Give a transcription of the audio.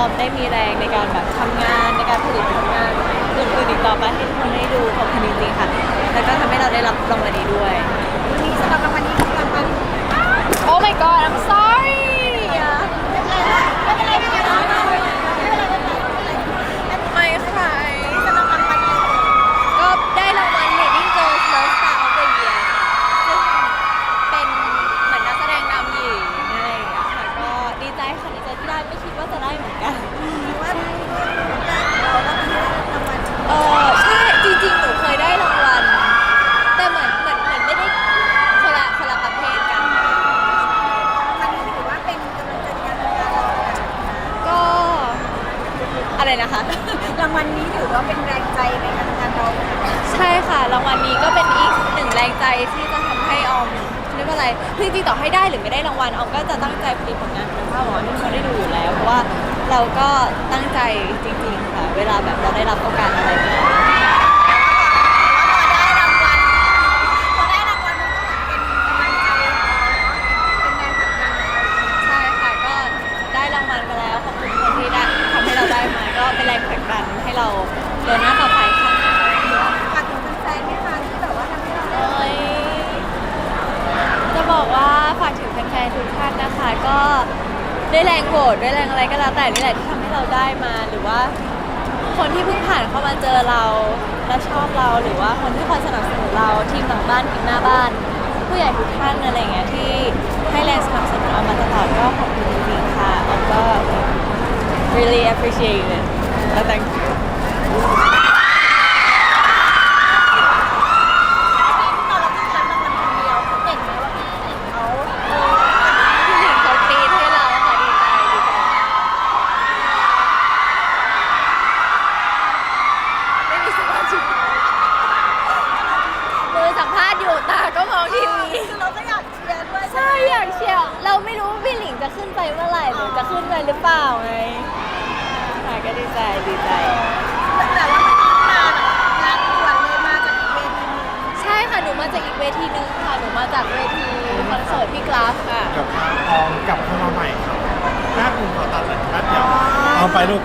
อมได้มีแรงในการแบบทำงานในการผลิตผลงานอื่นๆอีกต่อไปให้ทุกคนได้ดูขอบคุณจริงๆค่ะแล้วก็ทำให้เราได้รับรางวัลนี้ด้วย วันนี้สำหรับรางวัลนี้ของรางวัล Oh my god I'm sorry ไม่เป็นไรไม่เป็นไรไม่เป็นไรไม่เป็นไรไม่เป็นไรไม่ใครสำหรับรางวัลนี้ก็ได้รางวัล Leading Girls Love Star of the Year ค่ะซึ่งเป็นเหมือนนักแสดงนำหญิงอะไรอย่างเงี้ยค่ะก็ดีใจค่ะดีใจที่ได้ไม่คิดว่าจะได้เหมือนกัน ว่าเราก็คือได้รางวัล เออใช่จริงๆ หนูเคยได้รางวัล แต่เหมือนเหมือนเหมือนไม่ได้คนละคนละประเภทกัน อันนี้ถือว่าเป็นกำลังใจในการทำงานเรา ก็ อะไรนะคะ รางวัลนี้ถือว่าเป็นแรงใจในการทำงานเราใช่ค่ะ รางวัลนี้ก็เป็นอีกหนึ่งแรงใจที่จะทำให้ออมเรียกว่าอะไรคือจริงๆต่อให้ได้หรือไม่ได้รางวัลออมก็จะตั้งใจผลิตผลงานคุณภาพของออมให้ทุกคนได้ดูอยู่แล้วเพราะว่าเราก็ตั้งใจจริงๆค่ะ เวลาแบบเราได้รับโอกาสอะไรแบบนี้ พอได้รางวัลพอได้รางวัลมันก็เป็นกำลังใจเป็นแรงผลักดันของเรา ใช่ค่ะก็ได้รางวัลมาแล้วขอบคุณคนที่ได้ทำให้เราได้มา ก็เป็นแรงผลักดันให้เราเดินหน้าต่อไปค่ะ ฝากถึงแฟนๆไหมคะที่แบบว่าทำให้เราได้ โอ้ยจะบอกว่าฝากถึงแฟนๆทุกท่านนะคะ ก็ด้วยแรงโหวตด้วยแรงอะไรก็แล้วแต่นี่แหละที่ทำให้เราได้มาหรือว่า คนที่เพิ่งผ่านเข้ามาเจอเราและชอบเราหรือว่าคนที่คอยสนับสนุนเราทีมหลังบ้านทีมหน้าบ้าน ผู้ใหญ่ทุกท่านอะไรอย่างเงี้ยที่ให้แรงสนับสนุนเรามาตลอดก็ขอบคุณจริงๆค่ะแล้วก็ really appreciate it และ thank you ตอนเราขึ้นรับรางวัลคนเดียวเขาเก่งไหมว่าพี่หลิงเขาเออ พี่หลิงเขากรีดให้เราค่ะดีใจดีใจไม่มีสมาธิมือสัมภาษณ์อยู่ตาก็มองทีวี คือเราก็อยากเชียร์ด้วย ใช่อยากเชียร์เราไม่รู้ว่าพี่หลิงจะขึ้นไป เมื่อไหร่หรือจะขึ้นไปหรือเปล่าไงค่ะก็ดีใจดีใจ แต่ว่าเมื่อกี้มาแบบงานด่วนเลยมาจากอีกเวทีหนึงใช่ค่ะ หนูมาจากอีกเวทีหนึ่งค่ะ หนูมาจากเวทีคอนเสิร์ตพี่กราฟค่ะ กับทางออมกลับเข้ามาใหม่ครับแป๊บนึงขอตัดเลยแป๊บเดียวเอาไปลูก